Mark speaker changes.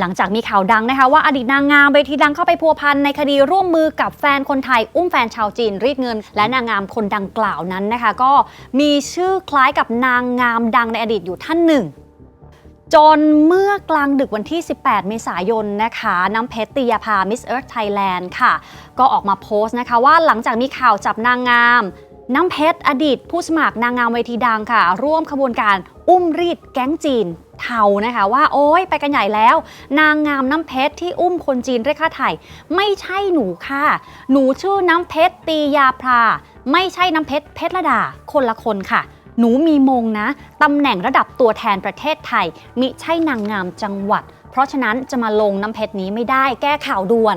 Speaker 1: หลังจากมีข่าวดังนะคะว่าอดีตนางงามเวทีดังเข้าไปพัวพันในคดีร่วมมือกับแฟนคนไทย อุ้มแฟนชาวจีนรีดเงิน และนางงามคนดังกล่าวนั้นนะคะ ก็มีชื่อคล้ายกับนางงามดังในอดีตอยู่ท่านหนึ่งจนเมื่อกลางดึกวันที่ 18 เมษายนนะคะ น้ำเพชรตียภา Miss Earth Thailand ค่ะ ก็ออกมาโพสต์นะคะว่าหลังจากมีข่าวจับนางงาม น้ำเพชรอดีตผู้สมัครนางงามเวทีดังค่ะ ร่วมขบวนการอุ้มรีดแก๊งจีนเทานะคะว่าโอ๊ยไปกันใหญ่แล้ว นางงามน้ำเพชรที่อุ้มคนจีนเรียกค่าไถ่ไม่ใช่หนูค่ะ หนูชื่อน้ำเพชรตียาพรา ไม่ใช่น้ำเพชรเพชรระดา คนละคนค่ะ หนูมีมงนะตำแหน่งระดับตัวแทนประเทศไทย มิใช่นางงามจังหวัด เพราะฉะนั้นจะมาลงน้ำเพชรนี้ไม่ได้แก้ข่าวด่วน